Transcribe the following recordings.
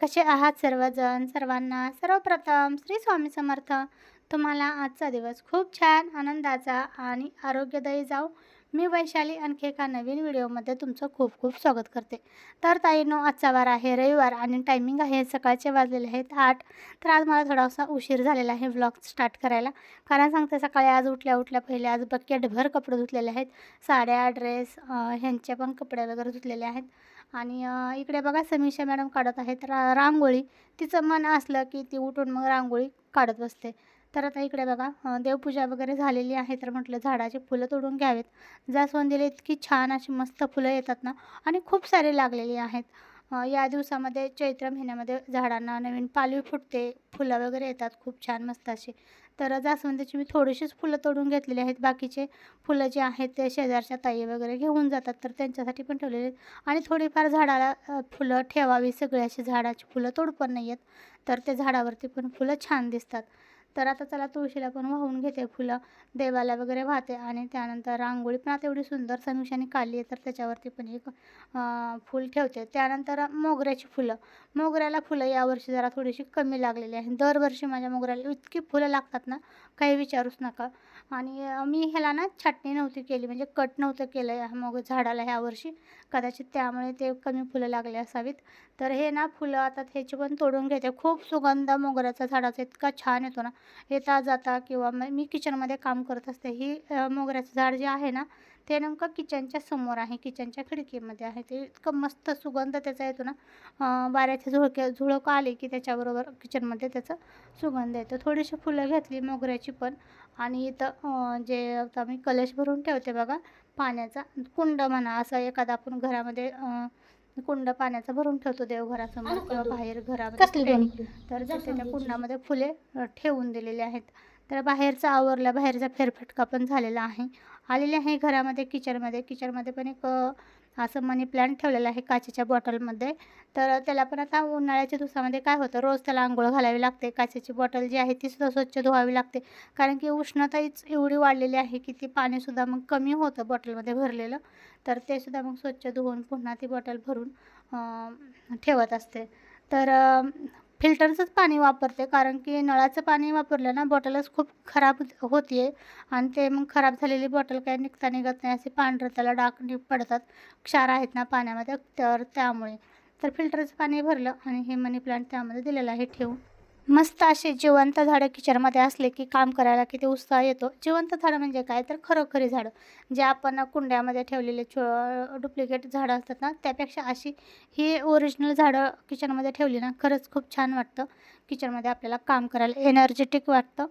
कसे आहात सर्वजण? सर्वांना सर्वप्रथम श्री स्वामी समर्थ. तुम्हाला आजचा दिवस खूप छान आनंदाचा आणि आरोग्यदायी जाऊ मी वैशाली आणखी एका नवीन व्हिडिओमध्ये तुमचं खूप खूप स्वागत करते. तर ताईनो आजचा वार आहे रविवार आणि टायमिंग आहे सकाळचे वाजलेले आहेत आठ. तर आज मला थोडासा उशीर झालेला आहे व्लॉग स्टार्ट करायला. कारण सांगते सकाळी आज उठल्या उठल्या पहिले आज बकेटभर कपडे धुतलेले आहेत. साड्या ड्रेस ह्यांचे पण कपडे वगैरे धुतलेले आहेत. आणि इकडे बघा समीक्षा मॅडम काढत आहेत रा रांगोळी. तिचं मन असलं की ती उठून मग रांगोळी काढत बसते. तर आता इकडे बघा देवपूजा वगैरे झालेली आहे तर म्हटलं झाडाची फुलं तोडून घ्यावेत. जास्वंदीला इतकी छान अशी मस्त फुलं येतात ना. आणि खूप सारे लागलेली आहेत. या दिवसामध्ये चैत्र महिन्यामध्ये झाडांना नवीन पालवी फुटते. फुलं वगैरे येतात खूप छान मस्त अशी. तर जास्वंदीची मी थोडीशीच फुलं तोडून घेतलेली आहेत. बाकीचे फुलं जे आहेत ते शेजारच्या ताई वगैरे घेऊन जातात तर त्यांच्यासाठी पण ठेवलेले आहेत. आणि थोडीफार झाडाला फुलं ठेवावी सगळी अशी झाडाची फुलं तोड पण नाही आहेत. तर ते झाडावरती पण फुलं छान दिसतात. तर आता चला तुळशीला पण वाहून घेते फुलं देवाला वगैरे वाहते आणि त्यानंतर रांगोळी पण आता एवढी सुंदर सनुषाने काढली आहे तर त्याच्यावरती पण एक फूल ठेवते. त्यानंतर मोगऱ्याची फुलं. मोगऱ्याला फुलं यावर्षी जरा थोडीशी कमी लागलेली आहे. दरवर्षी माझ्या मोगऱ्याला इतकी फुलं लागतात ना काही विचारूच नका. आणि मी ह्याला ना छाटणी नव्हती केली म्हणजे कट नव्हतं केलं या मोग झाडाला ह्या वर्षी. कदाचित त्यामुळे ते कमी फुलं लागले असावीत. तर हे ना फुलं आता ह्याची पण तोडून घेते खूप सुगंध मोगऱ्याचा झाडाचा इतका छान येतो ना. येता जाता किंवा मग मी किचनमध्ये काम करत असते. ही मोगऱ्याचं झाड जे आहे ना ते नेमकं किचनच्या समोर आहे किचनच्या खिडकीमध्ये आहे. ते इतकं मस्त सुगंध त्याचा येतो ना. वाऱ्याचे झुळके झुळक आले की त्याच्याबरोबर किचनमध्ये त्याचा सुगंध येतो. थोडीशी फुलं घेतली मोगऱ्याची पण. आणि इथं जे आता मी कलश भरून ठेवते बघा पाण्याचा कुंड म्हणा असं एखादा आपण घरामध्ये कुंड पाण्याचा भरून ठेवतो देवघरासमोर किंवा बाहेर घरामध्ये. तर तिथे त्या कुंडामध्ये फुले ठेवून दिलेली आहेत. तर बाहेरचं आवरलं बाहेरचा फेरफटका पण झालेला आहे. आलेले आहे घरामध्ये किचनमध्ये. किचनमध्ये पण एक असं मनी प्लांट ठेवलेलं आहे काचेच्या बॉटलमध्ये. तर त्याला पण आता उन्हाळ्याच्या दिवसामध्ये काय होतं रोज त्याला आंघोळ घालावी लागते. काचेची बॉटल जी आहे ती सुद्धा स्वच्छ धुवावी लागते. कारण की उष्णताच एवढी वाढलेली आहे की ती पाणीसुद्धा मग कमी होतं बॉटलमध्ये भरलेलं. तर ते सुद्धा मग स्वच्छ धुवून पुन्हा ती बॉटल भरून ठेवत असते. तर फिल्टरचंच पाणी वापरते कारण की नळाचं पाणी वापरलं ना बॉटलच खूप खराब होते आहे आणि ते मग खराब झालेली बॉटल काही निघता निघत नाही असे पांढरं त्याला डाग पडतात. क्षार आहेत ना पाण्यामध्ये तर त्यामुळे. तर फिल्टरचं पाणी भरलं आणि हे मनी प्लांट त्यामध्ये दिलेलं आहे ठेवून. मस्त असे जिवंत झाडं किचनमध्ये असले की काम करायला किती उत्साह येतो. जिवंत झाडं म्हणजे काय? तर खरोखरी झाडं. जे आपण कुंड्यामध्ये ठेवलेले छो डुप्लिकेट झाडं असतात ना त्यापेक्षा अशी ही ओरिजिनल झाडं किचनमध्ये ठेवली ना खरंच खूप छान वाटतं. किचनमध्ये आपल्याला काम करायला एनर्जेटिक वाटतं.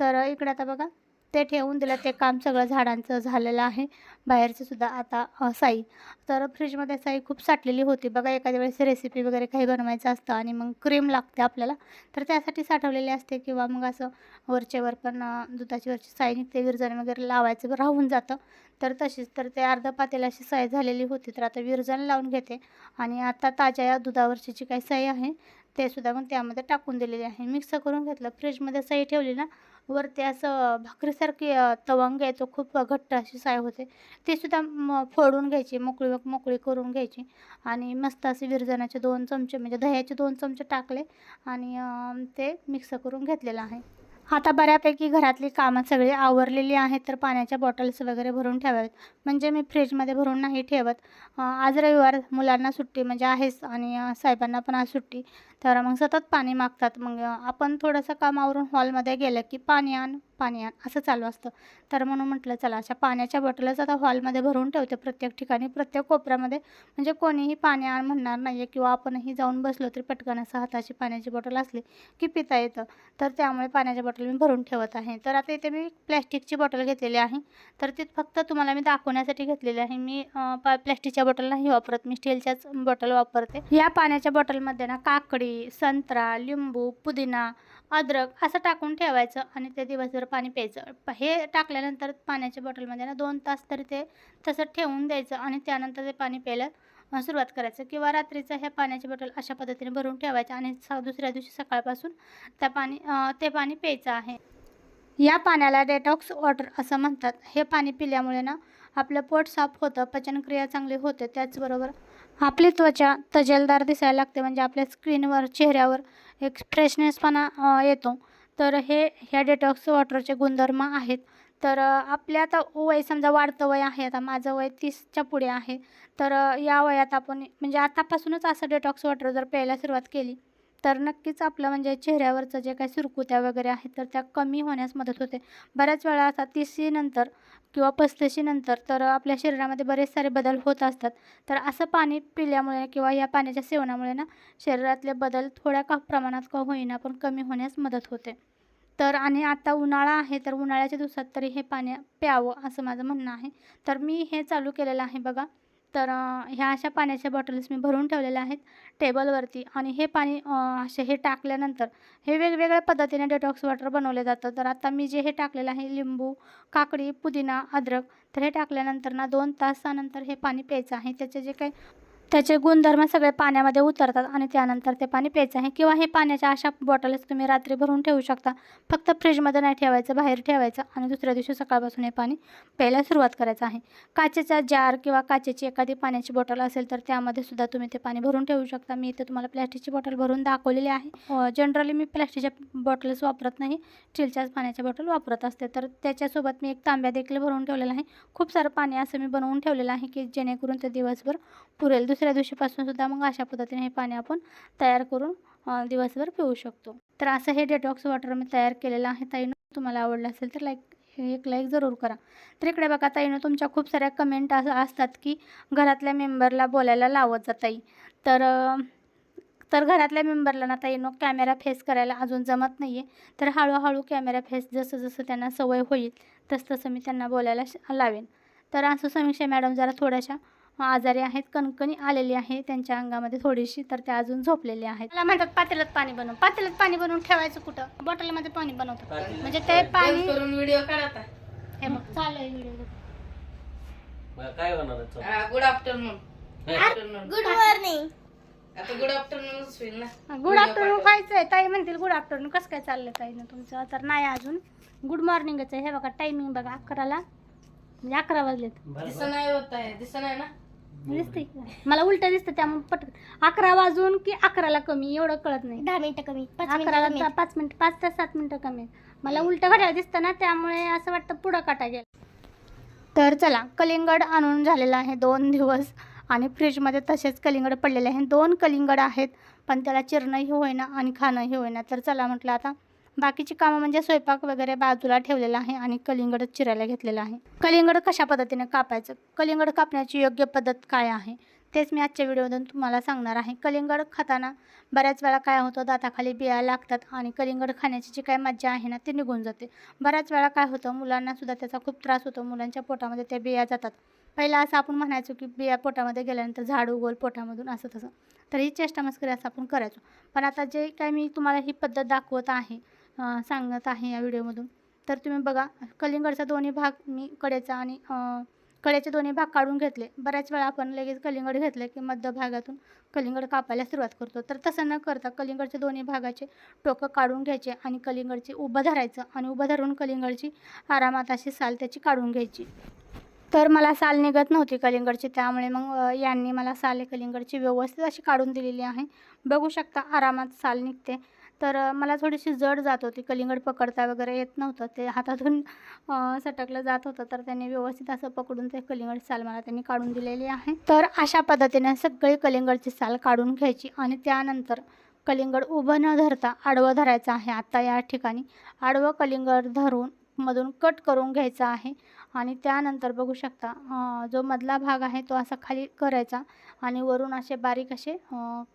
तर इकडे आता बघा ते ठेवून दिलं. ते काम सगळं झाडांचं झालेलं आहे. बाहेरचं सुद्धा आता साई. तर फ्रीजमध्ये साई खूप साठलेली होती. बघा एखाद्या वेळेस रेसिपी वगैरे काही बनवायचं असतं आणि मग क्रीम लागते आपल्याला. तर त्यासाठी साठवलेली असते किंवा मग असं वरचेवर पण दुधाची वरची साई निघते विरजण वगैरे लावायचं राहून जातं. तर तशीच तर ते अर्धा पातेला अशी साई झालेली होती. तर आता विरजण लावून घेते. आणि आता ताज्या या दुधावरची जी काही साई आहे ते सुद्धा मग त्यामध्ये टाकून दिलेली आहे. मिक्स करून घेतलं. फ्रीजमध्ये सई ठेवली ना वरती असं भाकरीसारखी तवंग येतो खूप घट्ट अशी साय होते. ते सुद्धा म फोडून घ्यायची मोकळी मोकळी करून घ्यायची. आणि मस्त असे विरजनाचे दोन चमचे म्हणजे दह्याचे दोन चमचे टाकले आणि ते मिक्स करून घेतलेलं आहे. आता बऱ्यापैकी घरातली कामं सगळी आवरलेली आहेत तर पाण्याच्या बॉटल्स वगैरे भरून ठेवावेत म्हणजे मी फ्रीजमध्ये भरून नाही ठेवत. आज रविवार मुलांना सुट्टी म्हणजे आहेच आणि साहेबांना पण आज सुट्टी. तर मग सतत पाणी मागतात. मग आपण थोडंसं काम आवरून हॉलमध्ये गेलं की पाणी आण पाणी आण असं चालू असतं. तर म्हणून म्हटलं चला अशा पाण्याच्या बॉटलच आता हॉलमध्ये भरून ठेवते प्रत्येक ठिकाणी. प्रत्येक कोपऱ्यामध्ये म्हणजे कोणीही पाणी आण म्हणणार नाही आहे किंवा आपणही जाऊन बसलो तरी पटकन असं हाताची पाण्याची बॉटल असली की पिता येतं. तर त्यामुळे पाण्याच्या बॉटल मी भरून ठेवत आहे. तर आता इथे मी प्लॅस्टिकची बॉटल घेतलेली आहे. तर ती फक्त तुम्हाला मी दाखवण्यासाठी घेतलेली आहे. मी पा प्लॅस्टिकच्या बॉटल नाही वापरत. मी स्टीलच्याच बॉटल वापरते. या पाण्याच्या बॉटलमध्ये ना काकडी संत्रा लिंबू पुदिना अद्रक असं टाकून ठेवायचं आणि ते दिवसभर पाणी प्यायचं. हे टाकल्यानंतर पाण्याच्या बॉटलमध्ये ना दोन तास तरी ते तसं ठेवून द्यायचं आणि त्यानंतर ते पाणी प्यायला सुरुवात करायचं. किंवा रात्रीचं ह्या पाण्याची बॉटल अशा पद्धतीने भरून ठेवायचं आणि स दुसऱ्या दिवशी सकाळपासून त्या पाणी ते पाणी प्यायचं आहे. या पाण्याला डेटॉक्स वॉटर असं म्हणतात. हे पाणी पिल्यामुळे ना आपलं पोट साफ होतं पचनक्रिया चांगली होते त्याचबरोबर आपली त्वचा तजेलदार दिसायला लागते म्हणजे आपल्या स्किनवर चेहऱ्यावर एक फ्रेशनेसपणा येतो. तर हे ह्या डेटॉक्स वॉटरचे गुणधर्म आहेत. तर आपल्या आता वय समजा वाढतं वय आहे आता माझं वय तीसच्या पुढे आहे. तर या वयात आपण म्हणजे आतापासूनच असं डेटॉक्स वॉटर जर प्यायला सुरुवात केली तर नक्कीच आपलं म्हणजे चेहऱ्यावरचं जे काही सुरकुत्या वगैरे आहेत तर त्या कमी होण्यास मदत होते. बऱ्याच वेळा आता तीसीनंतर किंवा पस्तीशीनंतर तर आपल्या शरीरामध्ये बरेच सारे बदल होत असतात. तर असं पाणी पिल्यामुळे किंवा या पाण्याच्या सेवनामुळे ना शरीरातले बदल थोड्या का प्रमाणात का होईना पण कमी होण्यास मदत होते. तर आणि आता उन्हाळा आहे तर उन्हाळ्याच्या दिवसात तरी हे पाणी प्यावं असं माझं म्हणणं आहे. तर मी हे चालू केलेलं आहे बघा. तर ह्या अशा पाण्याच्या बॉटल्स मी भरून ठेवलेल्या आहेत टेबलवरती आणि हे पाणी असे हे टाकल्यानंतर हे वेगवेगळ्या पद्धतीने डेटॉक्स वॉटर बनवले जातं. तर आता मी जे हे टाकलेलं आहे लिंबू काकडी पुदिना अद्रक तर हे टाकल्यानंतर ना दोन तासानंतर हे पाणी प्यायचं आहे. त्याचे जे काही त्याचे गुणधर्म सगळे पाण्यामध्ये उतरतात आणि त्यानंतर ते पाणी प्यायचं आहे. किंवा हे पाण्याच्या अशा बॉटल्स तुम्ही रात्री भरून ठेवू शकता. फक्त फ्रीजमध्ये नाही ठेवायचं बाहेर ठेवायचं आणि दुसऱ्या दिवशी सकाळपासून हे पाणी प्यायला सुरुवात करायचं आहे. काचेचा जार किंवा काचेची एखादी पाण्याची बॉटल असेल तर त्यामध्ये सुद्धा तुम्ही ते पाणी भरून ठेवू शकता. मी इथे तुम्हाला प्लॅस्टिकची बॉटल भरून दाखवलेली आहे. जनरली मी प्लॅस्टिकच्या बॉटल्स वापरत नाही. स्टीलच्याच पाण्याच्या बॉटल वापरत असते. तर त्याच्यासोबत मी एक तांब्या देखील भरून ठेवलेला आहे. खूप सारं पाणी असं मी बनवून ठेवलेलं आहे की जेणेकरून ते दिवसभर पुरेल. दुसऱ्या दिवशीपासून सुद्धा मग अशा पद्धतीने हे पाणी आपण तयार करून दिवसभर पिऊ शकतो. तर असं हे डेटॉक्स वॉटर मी तयार केलेलं आहे. ताईनं तुम्हाला आवडलं असेल तर लाईक एक लाईक जरूर करा. तर इकडे बघा ताईनं तुमच्या खूप साऱ्या कमेंट असं असतात की घरातल्या मेंबरला बोलायला लावत जा ताई. तर तर घरातल्या मेंबरला ना ताईनं कॅमेरा फेस करायला अजून जमत नाही आहे तर हळूहळू कॅमेरा फेस जसं जसं त्यांना सवय होईल तसं तसं मी त्यांना बोलायला श- लावेन. तर असं समीक्षा मॅडम जरा थोड्याशा आजारी आहेत कणकणी आलेली आहे त्यांच्या अंगामध्ये थोडीशी तर त्या अजून झोपलेल्या आहेत. मला म्हणतात पातेल्यात पाणी बनव. पातेल्यात पाणी बनवून ठेवायचं कुठं? बॉटलमध्ये पाणी बनवतात. म्हणजे ते पाणी. करून व्हिडिओ काढता हे बघ चालू आहे व्हिडिओ मग काय? गुड आफ्टरनून गुड मॉर्निंग आता गुड आफ्टरनून ना. गुड आफ्टरनून खायचंय ताई म्हणतील गुड आफ्टरनून कसं काय चाललं ताईनं तुमचं? तर नाही अजून. गुड मॉर्निंगच आहे. हे बघा टायमिंग बघा अकराला. म्हणजे अकरा वाजलेत. दिसत नाही होत आहे. दिसत नाही ना? दिसते मला उलट दिसतं त्यामुळे पटकन. अकरा वाजून की अकराला कमी एवढं कळत नाही. दहा मिनिटं कमी पाच अकराला पाच मिनिट पाच ते सात मिनिटं कमी. आहेत. मला उलट घड्याळ दिसतं ना त्यामुळे असं वाटतं पुढं काटा गेला. तर चला कलिंगड आणून झालेला आहे दोन दिवस. आणि फ्रीजमध्ये तसेच कलिंगड पडलेले आहे दोन कलिंगड आहेत पण त्याला चिरणंही होईना आणि खाणंही होईना. तर चला म्हटलं आता बाकीची कामं म्हणजे स्वयंपाक वगैरे बाजूला ठेवलेला आहे आणि कलिंगड चिरायला घेतलेलं आहे. कलिंगड कशा पद्धतीने कापायचं? कलिंगड कापण्याची योग्य पद्धत काय आहे? तेच मी आजच्या व्हिडिओमधून तुम्हाला सांगणार आहे. कलिंगड खाताना बऱ्याच वेळा काय होतं दाताखाली बिया लागतात आणि कलिंगड खाण्याची जी काय मज्जा आहे ना ती निघून जाते. बऱ्याच वेळा काय होतं मुलांनासुद्धा त्याचा खूप त्रास होतो. मुलांच्या पोटामध्ये त्या बिया जातात. पहिला असं आपण म्हणायचो की बिया पोटामध्ये गेल्यानंतर झाड उगोल पोटामधून असं तसं. तर ही चेष्टा मस्करी असं आपण करायचो. पण आता जे काय मी तुम्हाला ही पद्धत दाखवत आहे सांगत आहे या व्हिडिओमधून. तर तुम्ही बघा कलिंगडचा दोन्ही भाग मी कडेचा आणि कडेचे दोन्ही भाग काढून घेतले. बऱ्याच वेळा आपण लगेच कलिंगड घेतले की मध्य भागातून कलिंगड कापायला सुरुवात करतो. तर तसं न करता कलिंगडचे दोन्ही भागाचे टोकं काढून घ्यायचे आणि कलिंगडची उभं धरायचं आणि उभं धरून कलिंगडची आरामात अशी साल त्याची काढून घ्यायची. तर मला साल निघत नव्हती कलिंगडची त्यामुळे मग यांनी मला साल कलिंगडची व्यवस्थित अशी काढून दिलेली आहे. बघू शकता आरामात साल निघते. तर मला थोडीशी जड जात होती. कलिंगड पकडता वगैरे येत नव्हतं. ते हातातून सटकलं जात होतं. तर त्यांनी व्यवस्थित असं पकडून ते कलिंगड साल मला त्यांनी काढून दिलेली आहे. तर अशा पद्धतीने सगळी कलिंगडची साल काढून घ्यायची आणि त्यानंतर कलिंगड उभं न धरता आडवं धरायचं आहे. आता या ठिकाणी आडवं कलिंगड धरून मधून कट करून घ्यायचा आहे आणि त्यानंतर बघू शकता जो मधला भाग आहे तो असा खाली करायचा आणि वरून असे बारीक असे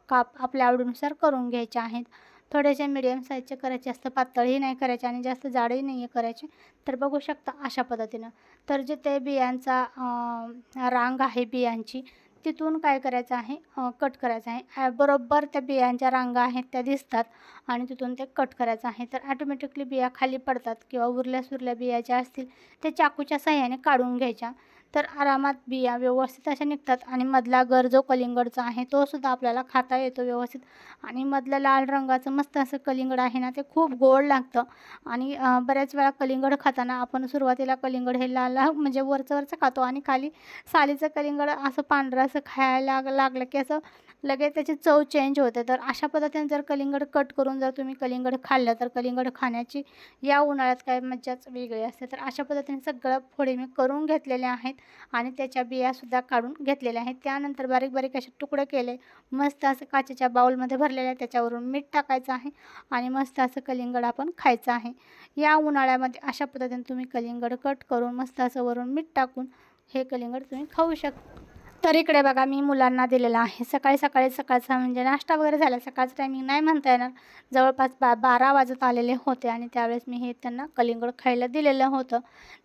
काप आपल्या आवडीनुसार करून घ्यायचे आहेत. थोडेसे मिडियम साईजचे करायचे जास्त पातळही नाही करायचे आणि जास्त जाडही नाही आहे करायचे. तर बघू शकता अशा पद्धतीनं. तर जे ते बियांचा रांग आहे बियांची तिथून काय करायचं आहे? कट करायचं आहे. बरोबर त्या बियांच्या रांगा आहेत त्या दिसतात आणि तिथून ते कट करायचं आहे. तर ॲटोमॅटिकली बिया खाली पडतात किंवा उरल्या सुरल्या बिया ज्या असतील ते चाकूच्या साह्याने काढून घ्यायच्या. तर आरामात बिया व्यवस्थित अशा निघतात आणि मधला गर जो कलिंगडचा आहे तो सुद्धा आपल्याला खाता येतो व्यवस्थित. आणि मधलं लाल रंगाचं मस्त असं कलिंगड आहे ना ते खूप गोड लागतं. आणि बऱ्याच वेळा कलिंगड खाताना आपण सुरुवातीला कलिंगड हे लाल म्हणजे वरचं वरचं खातो आणि खाली सालीचं कलिंगड असं पांढरं असं खायला लाग लागलं की असं लगेच त्याची चव चेंज होते. तर अशा पद्धतीने जर कलिंगड कट करून जर तुम्ही कलिंगड खाल्लं तर कलिंगड खाण्याची या उन्हाळ्यात काय मज्जाच वेगळी असते. तर अशा पद्धतीने सगळं फोडे मी करून घेतलेले आहेत आणि त्याच्या बियासुद्धा काढून घेतलेल्या आहेत. त्यानंतर बारीक बारीक असे तुकडे केले. मस्त असं काचेच्या बाउलमध्ये भरलेले आहे त्याच्यावरून मीठ टाकायचं आहे आणि मस्त असं कलिंगड आपण खायचं आहे. या उन्हाळ्यामध्ये अशा पद्धतीने तुम्ही कलिंगड कट करून मस्त असं वरून मीठ टाकून हे कलिंगड तुम्ही खाऊ शकता. तर इकडे बघा मी मुलांना दिलेला आहे. सकाळी सकाळी सकाळचा म्हणजे नाश्ता वगैरे झाला. सकाळचं टायमिंग नाही म्हणता येणार. जवळपास बा बारा वाजत आलेले होते आणि त्यावेळेस मी हे त्यांना कलिंगड खायला दिलेलं होतं.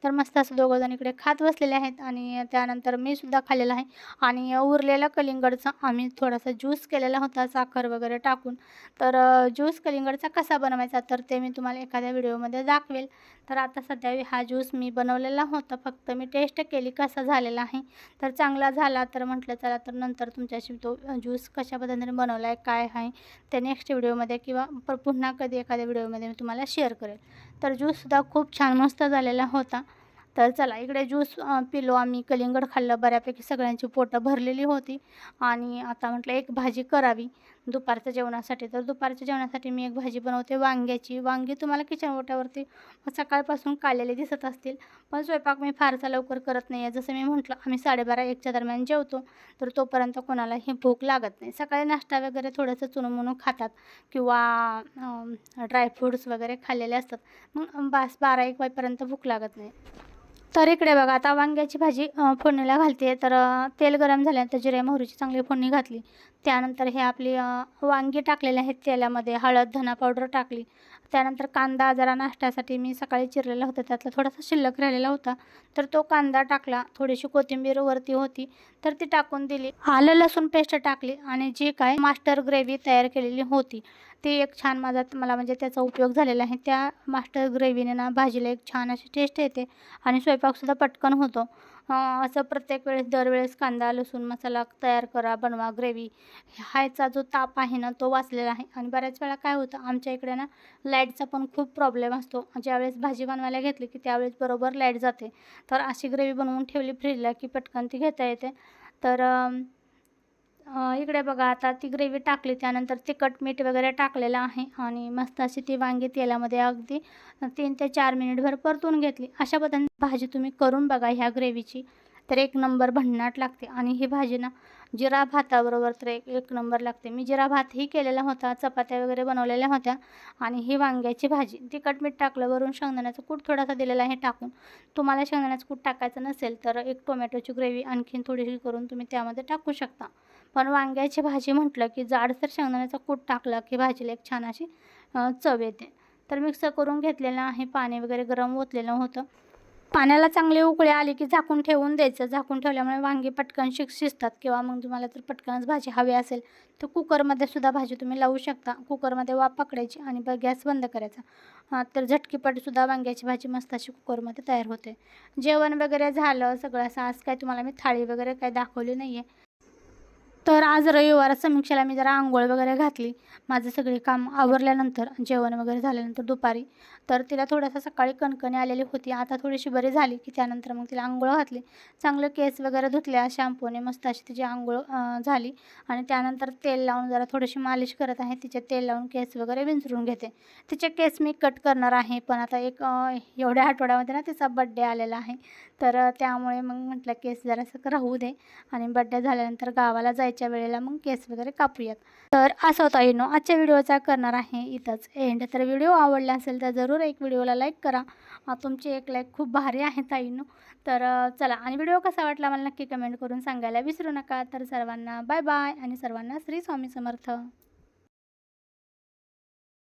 तर मस्त असं दोघंजण इकडे खात बसलेले आहेत आणि त्यानंतर मी सुद्धा खाल्लेलं आहे. आणि उरलेलं कलिंगडचं आम्ही थोडासा ज्यूस केलेला होता साखर वगैरे टाकून. तर ज्यूस कलिंगडचा कसा बनवायचा तर ते मी तुम्हाला एखाद्या व्हिडिओमध्ये दाखवेल. तर आता सध्या हा ज्यूस मी बनवलेला होता. फक्त मी टेस्ट केली कसा झालेला आहे. तर चांगला झाला. तर म्हटलं चला तर नंतर तुमच्याशी तो ज्यूस कशा पद्धतीने बनवला आहे काय आहे ते नेक्स्ट व्हिडिओमध्ये किंवा पर पुन्हा कधी एखाद्या व्हिडिओमध्ये मी तुम्हाला शेअर करेल. तर ज्यूससुद्धा खूप छान मस्त झालेला होता. तर चला इकडे ज्यूस पिलो आम्ही कलिंगड खाल्लं बऱ्यापैकी सगळ्यांची पोटं भरलेली होती. आणि आता म्हटलं एक भाजी करावी. दुपारच्या जेवणासाठी. तर दुपारच्या जेवणासाठी मी एक भाजी बनवते वांग्याची. वांगी तुम्हाला किचन ओट्यावरती सकाळपासून काढलेले दिसत असतील. पण स्वयंपाक मी फारसा लवकर करत नाही आहे जसं मी म्हटलं आम्ही साडेबारा एकच्या दरम्यान जेवतो तर तोपर्यंत कोणालाही भूक लागत नाही. सकाळी नाश्ता वगैरे थोडंसं चुनमुनू खातात किंवा ड्रायफ्रूट्स वगैरे खाल्लेले असतात. मग बास बारा एक वाजेपर्यंत भूक लागत नाही. तर इकडे बघा आता वांग्याची भाजी फोडणीला घालते. तर तेल गरम झाल्यानंतर जिरे मोहरीची चांगली फोडणी घातली. त्यानंतर हे आपली वांगी टाकलेले आहेत तेलामध्ये. हळद धना पावडर टाकली. त्यानंतर कांदा जरा नाश्त्यासाठी मी सकाळी चिरलेला होता त्यातला थोडासा शिल्लक राहिलेला होता. तर तो कांदा टाकला थोडीशी कोथिंबीर वरती होती तर ती टाकून दिली. आलं लसूण पेस्ट टाकली आणि जी काय मास्टर ग्रेव्ही तयार केलेली होती ती एक छान माझा मला म्हणजे त्याचा उपयोग झालेला आहे. त्या मास्टर ग्रेव्हीने ना भाजीला एक छान अशी टेस्ट येते आणि स्वयंपाकसुद्धा पटकन होतो. असं प्रत्येक वेळेस दरवेळेस कांदा लसूण मसाला तयार करा बनवा ग्रेव्ही ह्याचा जो ताप आहे ना तो वाचलेला आहे. आणि बऱ्याच वेळा काय होतं आमच्या इकडे ना लाईटचा पण खूप प्रॉब्लेम असतो. ज्यावेळेस भाजी बनवायला घेतली की त्यावेळेस बरोबर लाइट जाते. तर अशी ग्रेव्ही बनवून ठेवली फ्रीजला की पटकन ती घेता येते. तर इकडे बघा आता ती ग्रेव्ही टाकली त्यानंतर तिखट मीठ वगैरे टाकलेलं आहे आणि मस्त अशी ती वांगी तेलामध्ये अगदी तीन ते चार मिनिटभर परतून घेतली. अशा पद्धतीने भाजी तुम्ही करून बघा ह्या ग्रेव्हीची तर एक नंबर भन्नाट लागते आणि ही भाजी ना जिरा भाताबरोबर तर एक एक नंबर लागते. मी जिरा भातही केलेला होता चपात्या वगैरे बनवलेल्या होत्या आणि ही वांग्याची भाजी. तिखट मीठ टाकलं वरून शेंगदाण्याचं कूट थोडासा दिलेला आहे टाकून. तुम्हाला शेंगदाण्याचं कूट टाकायचं नसेल तर एक टोमॅटोची ग्रेव्ही आणखीन थोडीशी करून तुम्ही त्यामध्ये टाकू शकता. पण वांग्याची भाजी म्हटलं की जाडसर शेंगदाण्याचा कूट टाकला की भाजीला एक छान अशी चव येते. तर मिक्स करून घेतलेलं आहे. पाणी वगैरे गरम ओतलेलं होतं. पाण्याला चांगली उकळी आली की झाकून ठेवून द्यायचं. झाकून ठेवल्यामुळे वांगी पटकन शिक शिजतात. किंवा मग तुम्हाला जर पटकनच भाजी हवी असेल तर कुकरमध्ये सुद्धा भाजी तुम्ही लावू शकता. कुकरमध्ये वाफ पकडायची आणि ब गॅस बंद करायचा. तर झटकीपटसुद्धा वांग्याची भाजी मस्त अशी कुकरमध्ये तयार होते. जेवण वगैरे झालं सगळं असं आज काय तुम्हाला मी थाळी वगैरे काय दाखवली नाही आहे तर आज रविवार समीक्षेला मी जरा आंघोळ वगैरे घातली. माझं सगळे काम आवरल्यानंतर जेवण वगैरे झाल्यानंतर दुपारी. तर तिला थोडासा सकाळी कणकणी आलेली होती. आता थोडीशी बरी झाली की त्यानंतर मग तिला आंघोळ घातली. चांगलं केस वगैरे धुतल्या शॅम्पूने मस्त अशी तिची आंघोळ झाली. आणि त्यानंतर तेल लावून जरा थोडीशी मालिश करत आहे. तिचे तेल लावून केस वगैरे विंचरून घेते. तिचे केस मी कट करणार आहे. पण आता एक एवढ्या आठवड्यामध्ये ना तिचा बड्डे आलेला आहे. तर त्यामुळे मग म्हटलं केस जरासं राहू दे. आणि बड्डे झाल्यानंतर गावाला जायच्या वेळेला मग केस वगैरे कापूयात. तर असं होता येणो आजच्या व्हिडिओचा करणार आहे. इथंच एंड तर व्हिडिओ आवडला असेल तर जरूर एक व्हिडिओला लाईक करा. तुमचे तुमची एक लाईक खूप भारी आहे ताईनो. तर चला आणि व्हिडिओ कसा वाटला मला नक्की कमेंट करून सांगायला विसरू नका. तर सर्वांना बाय बाय आणि सर्वांना श्री स्वामी समर्थ.